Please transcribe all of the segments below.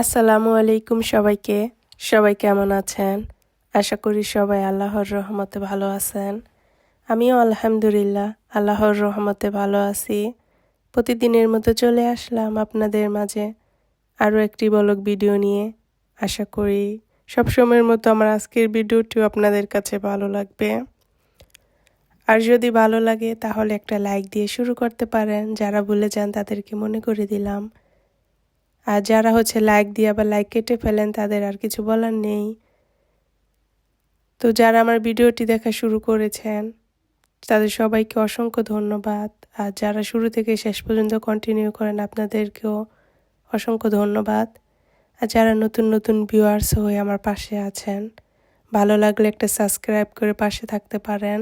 আসসালামু আলাইকুম সবাইকে। সবাই কেমন আছেন? আশা করি সবাই আল্লাহর রহমতে ভালো আছেন। আমিও আলহামদুলিল্লাহ আল্লাহর রহমতে ভালো আছি। প্রতিদিনের মতো চলে আসলাম আপনাদের মাঝে আরও একটি বলক ভিডিও নিয়ে। আশা করি সবসময়ের মতো আমার আজকের ভিডিওটিও আপনাদের কাছে ভালো লাগবে। আর যদি ভালো লাগে তাহলে একটা লাইক দিয়ে শুরু করতে পারেন। যারা ভুলে যান তাদেরকে মনে করে দিলাম। আর যারা হচ্ছে লাইক দিয়ে আবার লাইক কেটে ফেলেন, তাদের আর কিছু বলার নেই। তো যারা আমার ভিডিওটি দেখা শুরু করেছেন, তাদের সবাইকে অসংখ্য ধন্যবাদ। আর যারা শুরু থেকে শেষ পর্যন্ত কন্টিনিউ করেন, আপনাদেরকেও অসংখ্য ধন্যবাদ। আর যারা নতুন নতুন ভিউয়ার্স হয়ে আমার পাশে আছেন, ভালো লাগলে একটা সাবস্ক্রাইব করে পাশে থাকতে পারেন।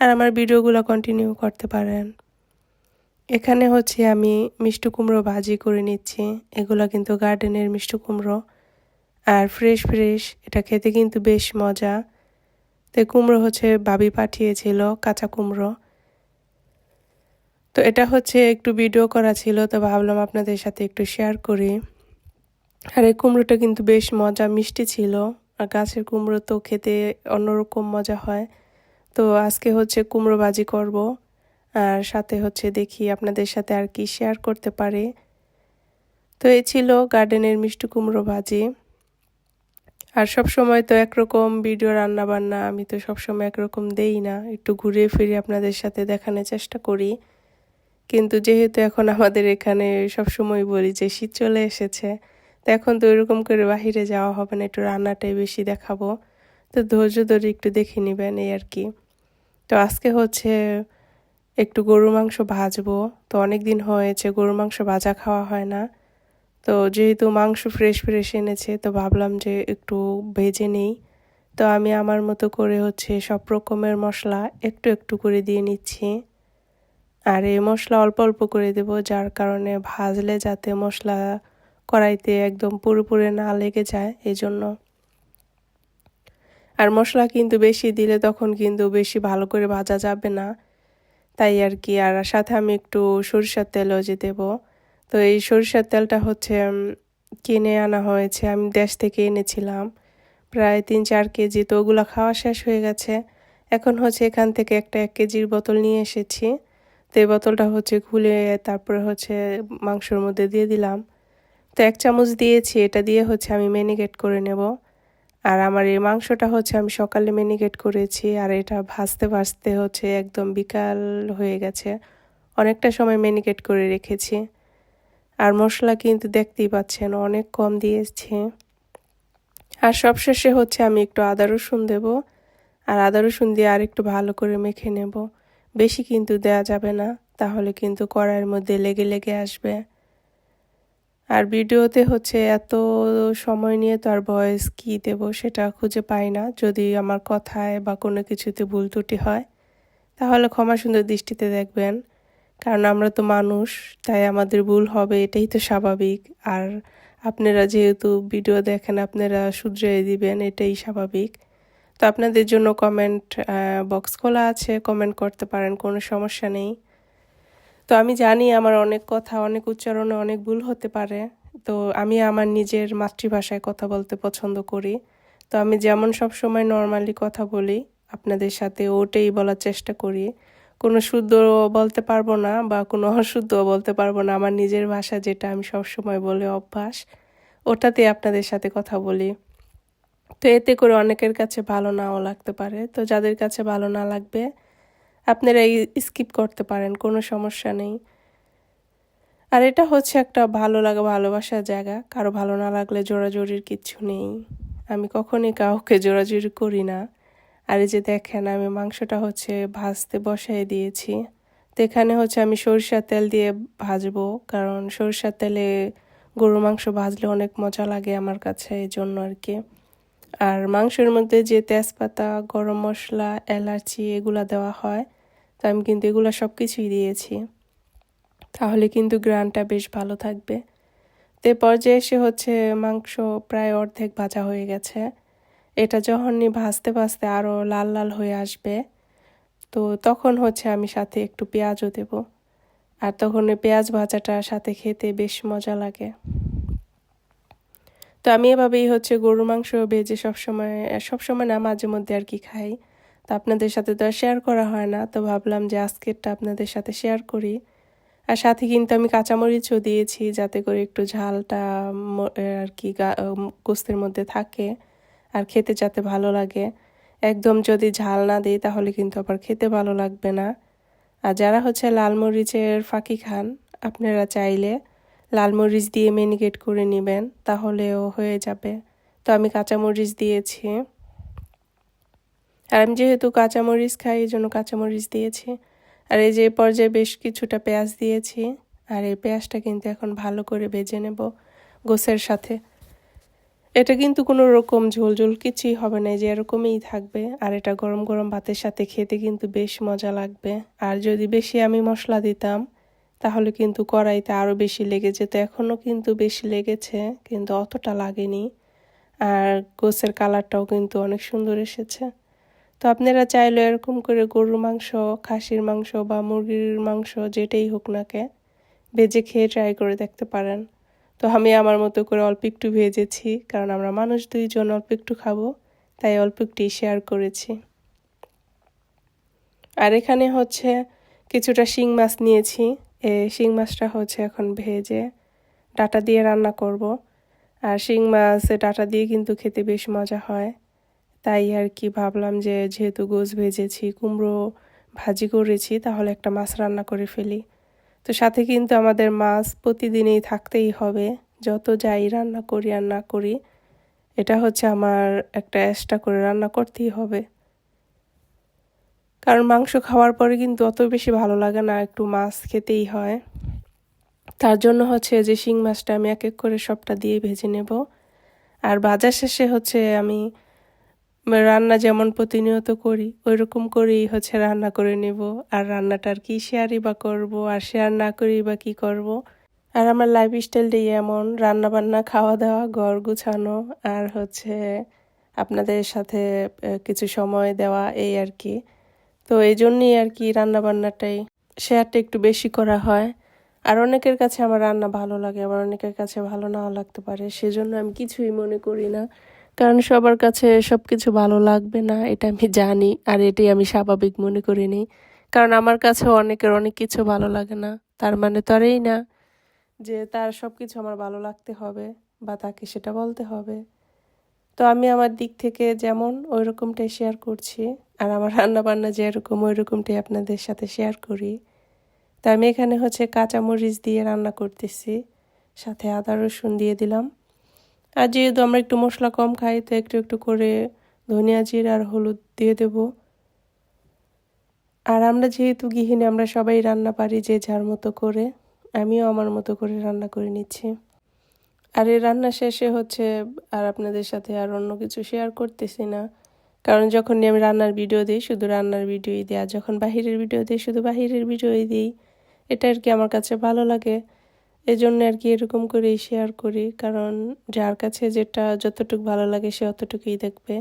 আর আমার ভিডিওগুলো কন্টিনিউ করতে পারেন। এখানে হচ্ছে আমি মিষ্টি কুমড়ো ভাজি করে নিচ্ছি। এগুলো কিন্তু গার্ডেনের মিষ্টি কুমড়ো। আর ফ্রেশ ফ্রেশ এটা খেতে কিন্তু বেশ মজা। তো কুমড়ো হচ্ছে বাবি পাঠিয়েছিল, কাঁচা কুমড়ো। তো এটা হচ্ছে একটু ভিডিও করা ছিল, তো ভাবলাম আপনাদের সাথে একটু শেয়ার করি। আর এই কুমড়োটা কিন্তু বেশ মজা, মিষ্টি ছিল। আর গাছের কুমড়ো তো খেতে অন্যরকম মজা হয়। তো আজকে হচ্ছে কুমড়ো ভাজি করব। আর সাথে হচ্ছে দেখি আপনাদের সাথে আর কি শেয়ার করতে পারে। তো এই ছিল গার্ডেনের মিষ্টি কুমড়ো ভাজি। আর সব সময় তো একরকম ভিডিও রান্না বান্না আমি তো সবসময় একরকম দেই না। একটু ঘুরে ফিরে আপনাদের সাথে দেখানোর চেষ্টা করি। কিন্তু যেহেতু এখন আমাদের এখানে সব সময় বলি যে শীত চলে এসেছে, তো এখন তো ওইরকম করে বাহিরে যাওয়া হবে না, একটু রান্নাটাই বেশি দেখাবো। তো ধৈর্য ধরে একটু দেখে নেবেন এই আর কি। তো আজকে হচ্ছে একটু গরু মাংস ভাজবো। তো অনেক দিন হয়েছে গরু মাংস ভাজা খাওয়া হয় না। তো যেহেতু মাংস ফ্রেশ ফ্রেশ এনেছে, তো ভাবলাম যে একটু ভেজে নেই। তো আমি আমার মতো করে হচ্ছে সব রকমের মশলা একটু একটু করে দিয়ে নিচ্ছি। আর এই মশলা অল্প অল্প করে দেব, যার কারণে ভাজলে যাতে মশলা কড়াইতে একদম পুরোপুরি না লেগে যায় এই জন্য আর মশলা কিন্তু বেশি দিলে তখন কিন্তু বেশি ভালো করে ভাজা যাবে না। তাই আর কি, আর সাথে আমি একটু সরিষার তেলও যে দেবো। তো এই সরিষার তেলটা হচ্ছে কিনে আনা হয়েছে, আমি দেশ থেকে এনেছিলাম। প্রায় তিন চার কেজি, তো ওগুলো খাওয়া শেষ হয়ে গেছে। এখন হচ্ছে এখান থেকে একটা এক কেজির বোতল নিয়ে এসেছি। তো এই বোতলটা হচ্ছে খুলে তারপরে হচ্ছে মাংসর মধ্যে দিয়ে দিলাম। তো এক চামচ দিয়েছি, এটা দিয়ে হচ্ছে আমি ম্যানিগেট করে নেব। আর আমার এই মাংসটা হচ্ছে আমি সকালে মেনিকেট করেছি আর এটা ভাজতে ভাজতে হচ্ছে একদম বিকাল হয়ে গেছে। অনেকটা সময় মেনিকেট করে রেখেছি। আর মশলা কিন্তু দেখতেই পাচ্ছেন অনেক কম দিয়েছি। আর সবশেষে হচ্ছে আমি একটু আদা রসুন দেবো। আর আদা রসুন দিয়ে আর একটু ভালো করে মেখে নেব। বেশি কিন্তু দেয়া যাবে না, তাহলে কিন্তু কড়াইয়ের মধ্যে লেগে লেগে আসবে। আর ভিডিওতে হচ্ছে এত সময় নিয়ে তো আর ভয়েস কী দেব সেটা খুঁজে পাই না। যদি আমার কথায় বা কোনো কিছুতে ভুল ত্রুটি হয়, তাহলে ক্ষমা সুন্দর দৃষ্টিতে দেখবেন। কারণ আমরা তো মানুষ, তাই আমাদের ভুল হবে, এটাই তো স্বাভাবিক। আর আপনারা যেহেতু ভিডিও দেখেন, আপনারা শুধরে দিবেন, এটাই স্বাভাবিক। তো আপনাদের জন্য কমেন্ট বক্স খোলা আছে কমেন্ট করতে পারেন, কোনো সমস্যা নেই। তো আমি জানি আমার অনেক কথা, অনেক উচ্চারণে অনেক ভুল হতে পারে। তো আমি আমার নিজের মাতৃভাষায় কথা বলতে পছন্দ করি। তো আমি যেমন সব সময় নর্মালি কথা বলি, আপনাদের সাথে ওটাই বলার চেষ্টা করি। কোনো শুদ্ধ বলতে পারব না বা কোনো অশুদ্ধ বলতে পারব না। আমার নিজের ভাষা যেটা আমি সব সময় বলে অভ্যাস ওটাতে আপনাদের সাথে কথা বলি। তো এতে করে অনেকের কাছে ভালো নাও লাগতে পারে। তো যাদের কাছে ভালো না লাগবে আপনারা স্কিপ করতে পারেন, কোনো সমস্যা নেই। আর এটা হচ্ছে একটা ভালো লাগা, ভালোবাসার জায়গা। কারও ভালো না লাগলে জোরাজোরির কিচ্ছু নেই। আমি কখনই কাউকে জোরাজোরি করি না। আর এই যে দেখেন, আমি মাংসটা হচ্ছে ভাজতে বসাই দিয়েছি। তো এখানে হচ্ছে আমি সরিষার তেল দিয়ে ভাজবো, কারণ সরিষার তেলে গরু মাংস ভাজলে অনেক মজা লাগে আমার কাছে এই জন্য আর কি। আর মাংসের মধ্যে যে তেজপাতা, গরম মশলা, এলাচি এগুলা দেওয়া হয়। তো আমি কিন্তু এগুলো সব কিছুই দিয়েছি। তাহলে কিন্তু গ্রানটা বেশ ভালো থাকবে। তে পর্যায়ে এসে হচ্ছে মাংস প্রায় অর্ধেক ভাজা হয়ে গেছে। এটা যখনই ভাজতে ভাজতে আরও লাল লাল হয়ে আসবে, তো তখন হচ্ছে আমি সাথে একটু পেঁয়াজও দেব। আর তখন পেঁয়াজ ভাজাটা সাথে খেতে বেশ মজা লাগে। তো আমি এভাবেই হচ্ছে গরুর মাংস ভেজে সবসময় সবসময় না মাঝে মধ্যে আর কি খাই। তো আপনাদের সাথে তো আর শেয়ার করা হয় না। তো ভাবলাম যে আজকেরটা আপনাদের সাথে শেয়ার করি। আর সাথে কিন্তু আমি কাঁচামরিচও দিয়েছি যাতে করে একটু ঝালটা আর কি গোস্তের মধ্যে থাকে আর খেতে যাতে ভালো লাগে। একদম যদি ঝাল না দিই তাহলে কিন্তু আবার খেতে ভালো লাগবে না। আর যারা হচ্ছে লাল মরিচের ফাঁকি খান, আপনারা চাইলে লাল মরিচ দিয়ে মেনিকেট করে নেবেন, তাহলেও হয়ে যাবে। তো আমি কাঁচামরিচ দিয়েছি। আর আমি যেহেতু কাঁচামরিচ খাই, এই জন্য কাঁচামরিচ দিয়েছি। আর এই যে পর্যায়ে বেশ কিছুটা পেঁয়াজ দিয়েছি। আর এই পেঁয়াজটা কিন্তু এখন ভালো করে ভেজে নেব গোসের সাথে। এটা কিন্তু কোনো রকম ঝোল ঝোল কিছুই হবে না যে এরকমই থাকবে। আর এটা গরম গরম ভাতের সাথে খেতে কিন্তু বেশ মজা লাগবে। আর যদি বেশি আমি মশলা দিতাম, তাহলে কিন্তু কড়াইতে আরও বেশি লেগে যেত। এখনও কিন্তু বেশি লেগেছে, কিন্তু অতটা লাগেনি। আর গোসের কালারটাও কিন্তু অনেক সুন্দর এসেছে। তো আপনারা চাইলে এরকম করে গরুর মাংস, খাসির মাংস বা মুরগির মাংস যেটাই হোক না কে ভেজে খেয়ে ট্রাই করে দেখতে পারেন। তো আমি আমার মতো করে অল্প একটু ভেজেছি, কারণ আমরা মানুষ দুইজন অল্প একটু খাব, তাই অল্প একটু শেয়ার করেছি। আর এখানে হচ্ছে কিছুটা শিং মাছ নিয়েছি এই শিং মাছটা হচ্ছে এখন ভেজে ডাটা দিয়ে রান্না করব। আর শিং মাছ ডাটা দিয়ে কিন্তু খেতে বেশ মজা হয়। তাই আর কি ভাবলাম যে যেহেতু গোছ ভেজেছি, কুমড়ো ভাজি করেছি, তাহলে একটা মাছ রান্না করে ফেলি। তো সাথে কিন্তু আমাদের মাছ প্রতিদিনই থাকতেই হবে, যত যাই রান্না করি আর না করি, এটা হচ্ছে আমার একটা এক্সট্রা করে রান্না করতেই হবে। কারণ মাংস খাওয়ার পরে কিন্তু অত বেশি ভালো লাগে না, একটু মাছ খেতেই হয়। তার জন্য হচ্ছে যে শিং মাছটা আমি এক এক করে সবটা দিয়ে ভেজে নেব। আর বাজার শেষে হচ্ছে আমি রান্না যেমন প্রতিনিয়ত করি ওই রকম করেই হচ্ছে রান্না করে নেব। আর রান্নাটার কি শেয়ারই বা করব, আর শেয়ার না করি বা কি করব। আর আমার লাইফ স্টাইলটাই এমন রান্না বান্না খাওয়া দাওয়া ঘর গুছানো, আর হচ্ছে আপনাদের সাথে কিছু সময় দেওয়া, এই আর কি। তো এই জন্যই আর কি রান্না বান্নাটাই শেয়ারটা একটু বেশি করা হয়। আর অনেকের কাছে আমার রান্না ভালো লাগে, আবার অনেকের কাছে ভালো নাও লাগতে পারে, সেজন্য আমি কিছুই মনে করি না। কারণ সবার কাছে সব কিছু ভালো লাগবে না, এটা আমি জানি আর এটাই আমি স্বাভাবিক মনে করি নিই। কারণ আমার কাছেও অনেকের অনেক কিছু ভালো লাগে না, তার মানে তো আরই না যে তার সব কিছু আমার ভালো লাগতে হবে বা তাকে সেটা বলতে হবে। তো আমি আমার দিক থেকে যেমন ওই রকমটাই শেয়ার করছি আর আমার রান্না বান্না যেরকম ওই রকমটাই আপনাদের সাথে শেয়ার করি। তো আমি এখানে হচ্ছে কাঁচামরিচ দিয়ে রান্না করতেছি, সাথে আদা রসুন দিয়ে দিলাম। আর যেহেতু আমরা একটু মশলা কম খাই, তো একটু একটু করে ধনিয়া জির আর হলুদ দিয়ে দেব। আর আমরা যেহেতু গৃহিণী, আমরা সবাই রান্না পারি যে যার মতো করে। আমিও আমার মতো করে রান্না করে নিচ্ছি। আর এই রান্না শেষে হচ্ছে আর আপনাদের সাথে আর অন্য কিছু শেয়ার করতেছি না। কারণ যখন আমি রান্নার ভিডিও দিই, শুধু রান্নার ভিডিওই দিই, আর যখন বাহিরের ভিডিও দিই, শুধু বাহিরের ভিডিওই দিই, এটা আর কি আমার কাছে ভালো লাগে। এজন্য আর কি এরকম করেই শেয়ার করি। কারণ যার কাছে যেটা যতটুকু ভালো লাগে সে অতটুকুই দেখবে।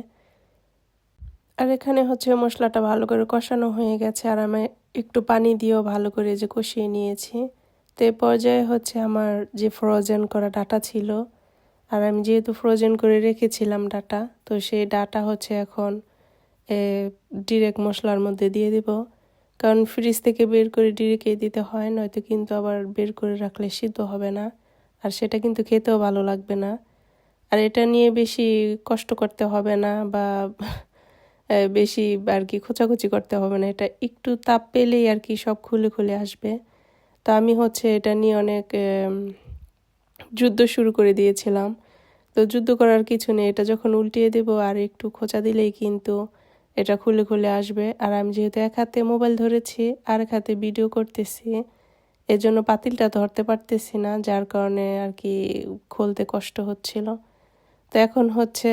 আর এখানে হচ্ছে মশলাটা ভালো করে কষানো হয়ে গেছে। আর আমি একটু পানি দিয়েও ভালো করে যে কষিয়ে নিয়েছি। তো এ পর্যায়ে হচ্ছে আমার যে ফ্রোজেন করা ডাটা ছিল, আর আমি যেহেতু ফ্রোজেন করে রেখেছিলাম ডাটা, তো সেই ডাটা হচ্ছে এখন ডিরেক্ট মশলার মধ্যে দিয়ে দিব। কারণ ফ্রিজ থেকে বের করে ডিরেক্টে দিতে হয়, নয়তো কিন্তু আবার বের করে রাখলে সিদ্ধ হবে না। আর সেটা কিন্তু খেতেও ভালো লাগবে না। আর এটা নিয়ে বেশি কষ্ট করতে হবে না বা বেশি আর কি খোঁচাখুচি করতে হবে না। এটা একটু তাপ পেলেই আর কি সব খুলে খুলে আসবে। তো আমি হচ্ছে এটা নিয়ে অনেক যুদ্ধ শুরু করে দিয়েছিলাম। তো যুদ্ধ করার কিছু নেই। এটা যখন উল্টিয়ে দেব আর একটু খোঁচা দিলেই কিন্তু এটা খুলে খুলে আসবে। আর আমি যেহেতু এক হাতে মোবাইল ধরেছি, আর এক হাতে ভিডিও করতেছি, এজন্য পাতিলটা ধরতে পারতেছি না, যার কারণে আর কি খুলতে কষ্ট হচ্ছিল। তো এখন হচ্ছে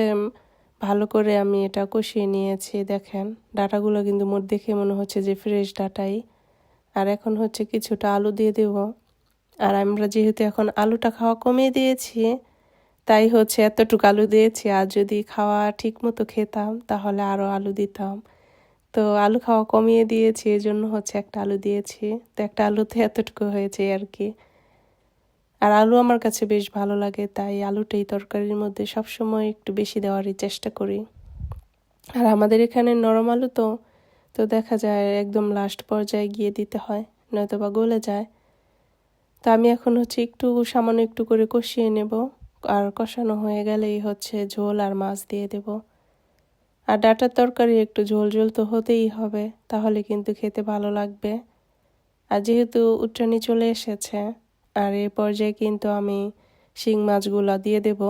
ভালো করে আমি এটা কষিয়ে নিয়েছি, দেখেন। ডাটাগুলো কিন্তু মোট দেখে মনে হচ্ছে যে ফ্রেশ ডাটাই। আর এখন হচ্ছে কিছুটা আলু দিয়ে দেব। আর আমরা যেহেতু এখন আলুটা খাওয়া কমিয়ে দিয়েছি তাই হচ্ছে এতটুকু আলু দিয়েছি। আর যদি খাওয়া ঠিক মতো খেতাম, তাহলে আরও আলু দিতাম। তো আলু খাওয়া কমিয়ে দিয়েছি এই জন্য হচ্ছে একটা আলু দিয়েছি। তো একটা আলুতে এতটুকু হয়েছে আর কি। আর আলু আমার কাছে বেশ ভালো লাগে, তাই আলুটাই তরকারির মধ্যে সবসময় একটু বেশি দেওয়ারই চেষ্টা করি। আর আমাদের এখানে নরম আলু তো তো দেখা যায় একদম লাস্ট পর্যায়ে গিয়ে দিতে হয় নয়তো বা গলে যায়। তো আমি এখন হচ্ছে একটু সামান্য একটু করে কষিয়ে নেব। আর কষানো হয়ে গেলেই হচ্ছে ঝোল আর মাছ দিয়ে দেব। আর ডাটার তরকারি একটু ঝোল ঝোল তো হতেই হবে, তাহলে কিন্তু খেতে ভালো লাগবে। আর যেহেতু উচ্চানি চলে এসেছে, আর এ পর্যায়ে কিন্তু আমি শিং মাছগুলো দিয়ে দেব।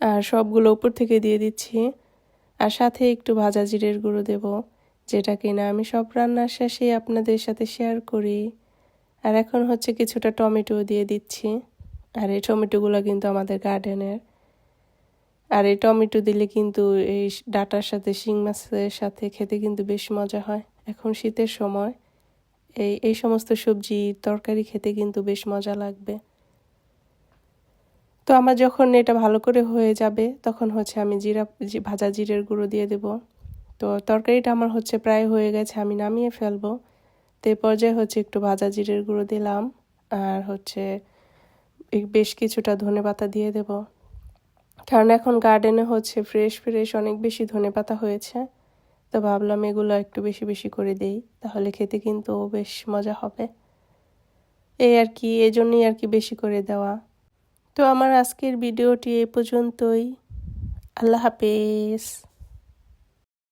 আর সবগুলো উপর থেকে দিয়ে দিচ্ছি। আর সাথে একটু ভাজা জিরের গুঁড়ো দেব, যেটা কিনা আমি সব রান্নার শেষেই আপনাদের সাথে শেয়ার করি। আর এখন হচ্ছে কিছুটা টমেটো দিয়ে দিচ্ছি। আর এই টমেটোগুলো কিন্তু আমাদের গার্ডেনের আর এই টমেটো দিলে কিন্তু এই ডাটার সাথে, শিং মাছের সাথে খেতে কিন্তু বেশ মজা হয়। এখন শীতের সময়, এই এই সমস্ত সবজি তরকারি খেতে কিন্তু বেশ মজা লাগবে। তো আমার যখন এটা ভালো করে হয়ে যাবে, তখন হচ্ছে আমি জিরা ভাজা জিরের গুঁড়ো দিয়ে দেব। তো তরকারিটা আমার হচ্ছে প্রায় হয়ে গেছে, আমি নামিয়ে ফেলব। তো এই পর্যায়ে হচ্ছে একটু ভাজা জিরের গুঁড়ো দিলাম। আর হচ্ছে বেশ কিছুটা ধনে পাতা দিয়ে দেব। কারণ এখন গার্ডেনে হচ্ছে ফ্রেশ ফ্রেশ অনেক বেশি ধনে পাতা হয়েছে। তো ভাবলাম এগুলো একটু বেশি বেশি করে দেই, তাহলে খেতে কিন্তু বেশ মজা হবে। এই আর কি এই জন্যই আর কি বেশি করে দেওয়া। তো আমার আজকের ভিডিওটি এ পর্যন্তই। আল্লাহ হাফেজ।